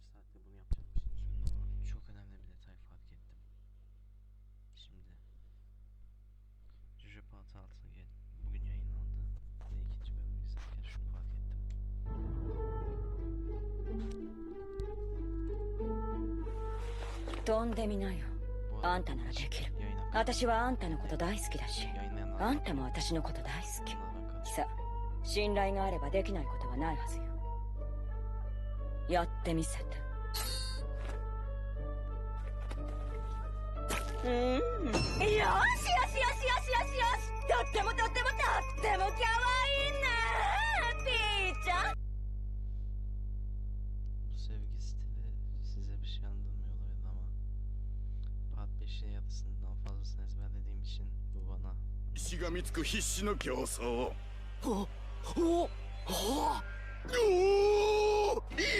geç saatte bunu düşündüm ama çok önemli bir detay fark ettim. Şimdi Part 6 gel- bugün yayınlandı ve ikinci bölümü izlerken şunu fark ettim. 飛んでみなよ Bu arada あんたならできる私はあんたのこと大好きだしあんたも私のこと大好きさあ信頼があればできないことはないはずよやってみせてうんよしよしよしよしよしよしとってもとってもとってもかわいいなピーちゃん Bu sevgi stili size bir şey anlamıyor olabilir ama Part 5'in yarısından fazlasını ezberlediğim için bu bana しがみつく必死の競争おおおおおい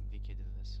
Tebrik ediliriz.